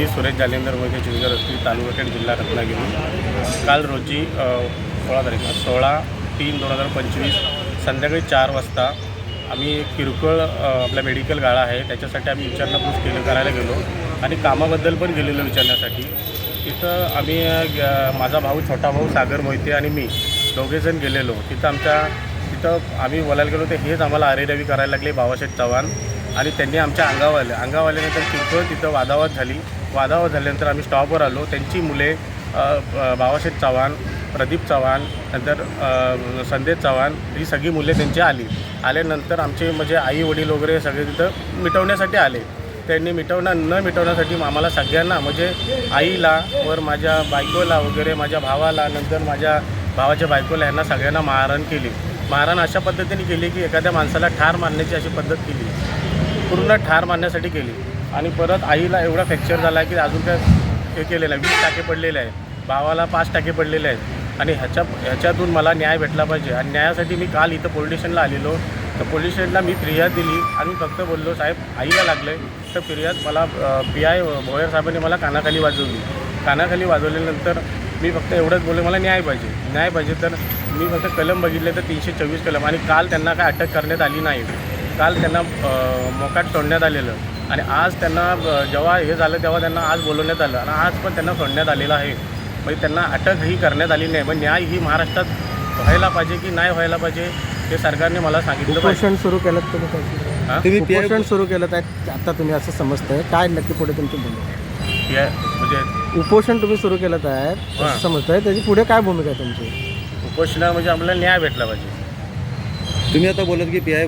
मी सुरेश जालेंदर मोहिते चिंचगड असतील तालुका जिल्हा रत्नागिरी. काल रोजी सोळा तारीख सोळा तीन दोन हजार पंचवीस संध्याकाळी चार वाजता आम्ही एक किरकोळ आपला मेडिकल गाळा आहे त्याच्यासाठी आम्ही विचारणापूस केलं करायला गेलो आणि कामाबद्दल पण गेलेलो विचारण्यासाठी. तिथं आम्ही ग- माझा भाऊ छोटा भाऊ सागर मोहिते आणि मी दोघेजण गेलेलो. तिथं आमच्या तिथं आम्ही बोलायला गेलो तर हेच आम्हाला आरेरवी करायला लागले बाबासाहेब चव्हाण. आणि त्यांनी आमच्या अंगावर अंगावाल्यानंतर तिथं किरकोळ तिथं वादावाद झाली. वादावाद झाल्यानंतर आम्ही स्टॉपवर आलो. त्यांची मुले बाबासाहेब चव्हाण प्रदीप चव्हाण नंतर संदेश चव्हाण ही सगळी मुले त्यांची आली. आल्यानंतर आमचे म्हणजे आई वडील वगैरे सगळे तिथं मिटवण्यासाठी आले. त्यांनी मिटवणं न मिटवण्यासाठी आम्हाला सगळ्यांना म्हणजे आईला वर माझ्या बायकोला वगैरे माझ्या भावाला नंतर माझ्या भावाच्या बायकोला यांना सगळ्यांना मारहाण केली. मारहाण अशा पद्धतीने केली की एखाद्या माणसाला ठार मारण्याची अशी पद्धत केली. पूर्ण ठार मारण्यासाठी केली. आणि परत आईला एवढा फ्रॅक्चर झाला की अजून काय हे केलेलं आहे. वीस टाके पडलेले आहे भावाला पाच टाके पडलेले आहेत. आणि ह्याच्या ह्याच्यातून मला न्याय भेटला पाहिजे. आणि न्यायासाठी मी काल इथं पोलीस स्टेशनला आलेलो. तर पोलीस स्टेशनला मी फिर्याद दिली. आणि फक्त बोललो साहेब आईला लागलं आहे तर फिर्याद मला पी आय भोयर साहेबांनी मला कानाखाली वाजवली. कानाखाली वाजवल्यानंतर मी फक्त एवढंच बोललो मला न्याय पाहिजे. न्याय पाहिजे तर मी फक्त कलम बघितले तर तीनशे चोवीस कलम. आणि काल त्यांना काय अटक करण्यात आली नाही. काल त्यांना मोकाट सोडण्यात आलेलं. आणि आज त्यांना जेव्हा हे झालं तेव्हा त्यांना आज बोलवण्यात आलं. आणि आज पण त्यांना सोडण्यात आलेलं आहे. म्हणजे त्यांना अटकही करण्यात आली नाही. मग न्याय ही महाराष्ट्रात व्हायला पाहिजे की नाही व्हायला पाहिजे हे सरकारने मला सांगितलं उपोषण सुरू केलं तुम्ही काय? हां? तुम्ही सुरू केलं आहे. आता तुम्ही असं समजताय. काय नक्की पुढे तुमची भूमिका या- म्हणजे उपोषण तुम्ही सुरू केलं आहे. हां. असं समजताय. त्याची पुढे काय भूमिका आहे तुमची? उपोषणा म्हणजे आपल्याला न्याय भेटला पाहिजे. तुम्ही आता बोलत की पी आय